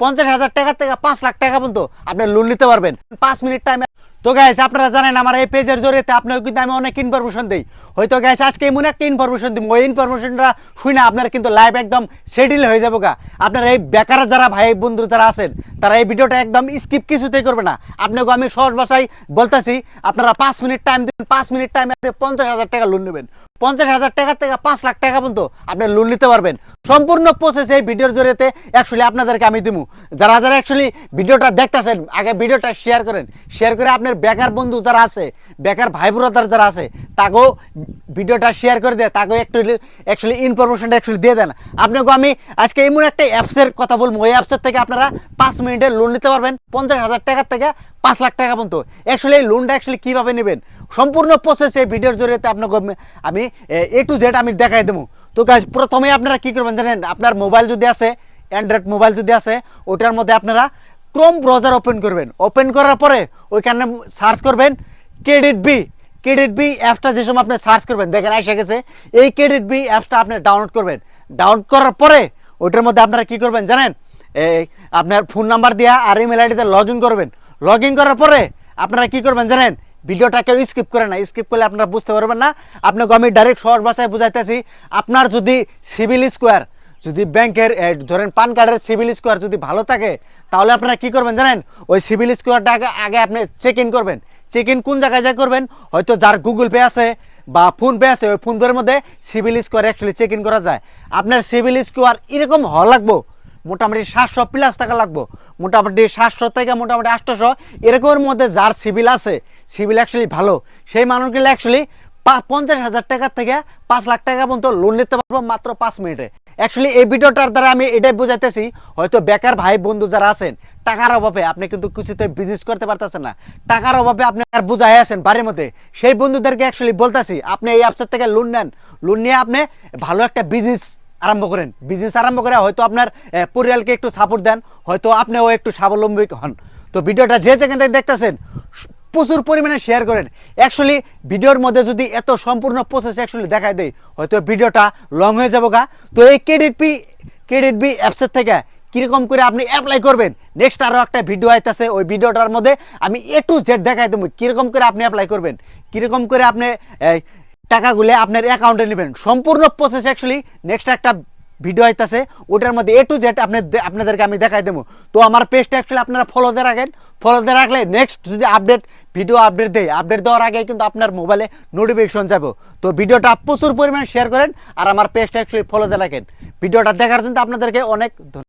পঞ্চাশ হাজার টাকা থেকে পাঁচ লাখ টাকা পর্যন্ত আপনি লোন নিতে পারবেন। পাঁচ মিনিট টাইম তো গাইছে আপনারা জানেন আমার এই পেজের জড়িয়ে আপনাকে কিন্তু আমি অনেক ইনফরমেশন দিই। হয়তো গাইছে আজকে এমন একটা ইনফরমেশন দিব, ওই ইনফরমেশনটা শুনে আপনার কিন্তু লাইফ একদম সেটেল হয়ে যাব গা। আপনার এই বেকার যারা, ভাই, বন্ধু যারা আছেন তারা এই ভিডিওটা একদম স্কিপ কিছুতেই করবে না। আপনাকে আমি সহজ ভাষায় বলতেছি, আপনারা পাঁচ মিনিট টাইম দিন পাঁচ মিনিট টাইমে আপনি পঞ্চাশ হাজার টাকা লোন নেবেন। পঞ্চাশ হাজার টাকা থেকে পাঁচ লাখ টাকা পর্যন্ত আপনি লোন নিতে পারবেন। সম্পূর্ণ প্রসেস এই ভিডিওর জরিয়েতে অ্যাকচুয়ালি আপনাদেরকে আমি দিব যারা যারা অ্যাকচুয়ালি ভিডিওটা দেখতেছেন, আগে ভিডিওটা শেয়ার করেন। শেয়ার করে আপনার বেকার বন্ধু যারা আছে, বেকার ভাই ব্রাদার যারা আছে, তাকেও ভিডিওটা শেয়ার করে দেয় তাকেও একটু অ্যাকচুয়ালি ইনফরমেশনটা অ্যাকচুয়ালি দিয়ে দেন। আপনাকে আমি আজকে এমন একটা অ্যাপসের কথা বলব, ওই অ্যাপসের থেকে আপনারা পাঁচ মিনিটের লোন নিতে পারবেন পঞ্চাশ হাজার টাকার থেকে পাঁচ লাখ টাকা পর্যন্ত। অ্যাকচুয়ালি এই লোনটা অ্যাকচুয়ালি কীভাবে নেবেন? সম্পূর্ণ প্রসেস এই ভিডিওর জরিয়ে আপনাকে আমি- এ টু জেড আমি দেখাই দেবো। তো কাজ প্রথমে আপনারা কি করবেন জানেন? আপনার মোবাইল যদি আছে অ্যান্ড্রয়েড মোবাইল যদি আছে, ওটার মধ্যে আপনারা ক্রোম ব্রাউজার ওপেন করবেন। ওপেন করার পরে ওইখানে সার্চ করবেন ক্রেডিট বি ক্রেডিট বি অ্যাপটা যে সময় আপনি সার্চ করবেন, দেখেন এসে গেছে। এই ক্রেডিট বি অ্যাপসটা আপনি ডাউনলোড করবেন। ডাউনলোড করার পরে ওইটার মধ্যে আপনারা কি করবেন জানেন? এই, আপনার ফোন নাম্বার দেওয়া আর ইমেল আইডিতে লগ ইন করবেন। লগ ইন করার পরে আপনারা কি করবেন জানেন? ভিডিওটা কেউ স্কিপ করে না। স্কিপ করলে আপনারা বুঝতে পারবেন না। আপনাকে আমি ডাইরেক্ট সহজ ভাষায় বুঝাইতেছি। আপনার যদি সিভিল স্কোয়ার যদি ব্যাংকের ধরেন পান কার্ডের সিভিল স্কোয়ার যদি ভালো থাকে, তাহলে আপনারা কি করবেন জানেন? ওই সিভিল স্কোয়ারটা আগে আগে আপনি চেক ইন করবেন। চেক ইন কোন জায়গায় যা করবেন? হয়তো যার গুগল পে আছে বা ফোন পে আছে, ওই ফোন পের মধ্যে civil square actually check in করা যায়। আপনার সিভিল স্কোয়ার এরকম হওয়া লাগবো। মোটামুটি সাতশো প্লাস টাকা লাগবো। মোটামুটি সাতশো থেকে মোটামুটি আটশোশো এরকমের মধ্যে যার সিভিল আছে সিভিল অ্যাকচুয়ালি ভালো। সেই মানুষগুলো অ্যাকচুয়ালি পঞ্চাশ হাজার টাকার থেকে পাঁচ লাখ টাকা পর্যন্ত লোন নিতে পারব মাত্র পাঁচ মিনিটে অ্যাকচুয়ালি এই ভিডিওটার দ্বারা আমি এটাই বুঝাইতেছি, হয়তো বেকার ভাই বন্ধু যারা আছেন, টাকার অভাবে আপনি কিন্তু কিছুতে বিজনেস করতে পারতেছেন না। টাকার অভাবে আপনি আর বুঝাই আছেন বাড়ির মধ্যে। সেই বন্ধুদেরকে অ্যাকচুয়ালি বলতেছি, আপনি এই অ্যাপসের থেকে লোন নেন। লোন নিয়ে আপনি ভালো একটা বিজনেস আরম্ভ করেন। বিজনেস আরম্ভ করে হয়তো আপনার পরিয়ালকে একটু সাপোর্ট দেন, হয়তো আপনিও একটু স্বাবলম্বী হন। তো ভিডিওটা যে যেখান থেকে দেখতেছেন প্রচুর পরিমাণে শেয়ার করেন। অ্যাকচুয়ালি ভিডিওর মধ্যে যদি এত সম্পূর্ণ প্রসেস অ্যাকচুয়ালি দেখায় দেয় হয়তো ভিডিওটা লং হয়ে যাব গা তো এই ক্রেডিট বি ক্রেডিট বি অ্যাপসের থেকে কীরকম করে আপনি অ্যাপ্লাই করবেন? নেক্সট আরও একটা ভিডিও আইতেছে, ওই ভিডিওটার মধ্যে আমি এ টু জেড দেখাই দেবো, কীরকম করে আপনি অ্যাপ্লাই করবেন। কীরকম করে আপনি টাকাগুলো আপনার অ্যাকাউন্টে নেবেন। সম্পূর্ণ প্রসেস অ্যাকচুয়ালি নেক্সট একটা ভিডিও আইতাছে, ওটার মধ্যে এ টু জেড আপনি আপনাদেরকে আমি দেখাই দেবো। তো আমার পেজটা অ্যাকচুয়ালি আপনারা ফলো দিয়ে রাখেন। ফলো দিয়ে রাখলে নেক্সট যদি আপডেট ভিডিও আপডেট দেয় আপডেট দেওয়ার আগে কিন্তু আপনার মোবাইলে নোটিফিকেশন যাবে। তো ভিডিওটা প্রচুর পরিমাণে শেয়ার করেন আর আমার পেজটা অ্যাকচুয়ালি ফলো দিয়ে রাখেন। ভিডিওটা দেখার জন্য আপনাদেরকে অনেক ধন্যবাদ।